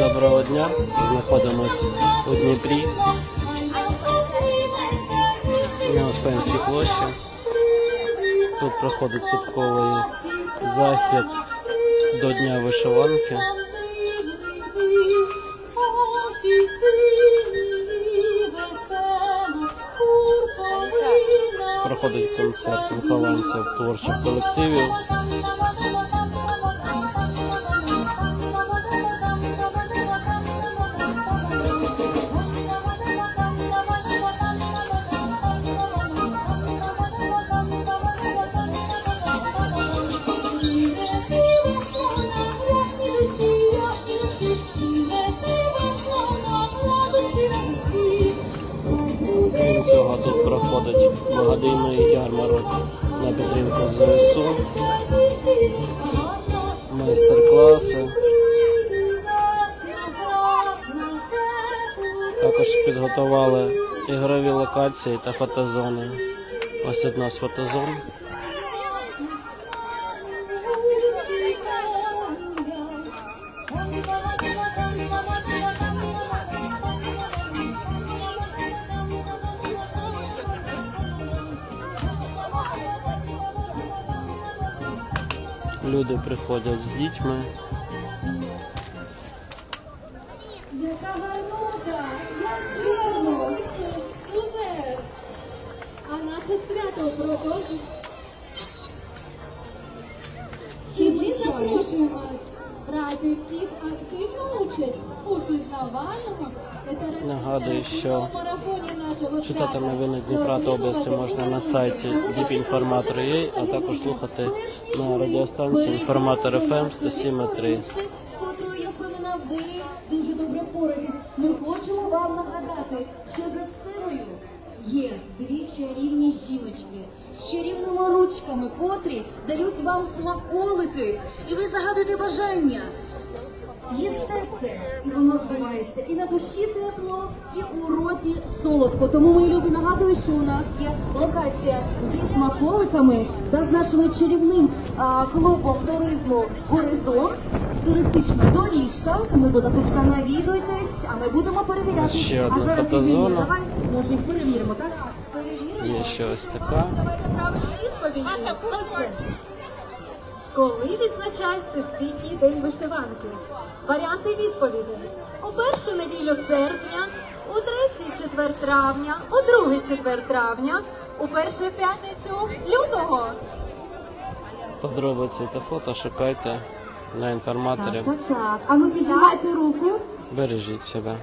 Доброго дня. Знаходимось у Дніпрі на Успенській площі. Тут проходить святковий захід до Дня вишиванки. Проходить концерт вихованців творчих колективів. Проходить благодійний ярмарок на підтримку ЗСУ, майстер-класи. Також підготували ігрові локації та фотозони. Ось одна з фотозон. Люди приходять з дітьми. Яка гарнота! Як чудово! Супер! А наше свято продовжує. І ми запрошуємо вас брати всіх активну участь у пізнавальному Нагадую, що Читати новини Дніпра та області можна на сайті dipinformator.ua, а також слухати на радіостанції Інформатор ФМ 107.3. з котрою я впевнена, ви дуже добре впораєтесь. Ми хочемо вам нагадати, що за є дві чарівні жіночки з чарівними ручками, котрі дають вам смаколики, і ви загадуєте бажання. Їсте це, і воно збивається. І на душі тепло, і у роті солодко. Тому, мої любі, нагадую, що у нас є локація зі смаколиками та з нашим чарівним а, клубом туризму Горизонт. Туристична доріжка. Тому, будь ласка, навідуйтесь, а ми будемо перевіряти. Ще одна а зараз фотозона. Може, їх перевіримо, так? Перевіримо. Є ще ось така. Давайте правильні відповіді. Отже, коли відзначають Всесвітній день вишиванки? Варіанти відповідей. У першу неділю серпня, у третій четвер травня, у другий четвер травня, у першу п'ятницю лютого. Подробиці та фото шукайте на інформаторі. так. А ну піднімайте руку. Бережіть себе.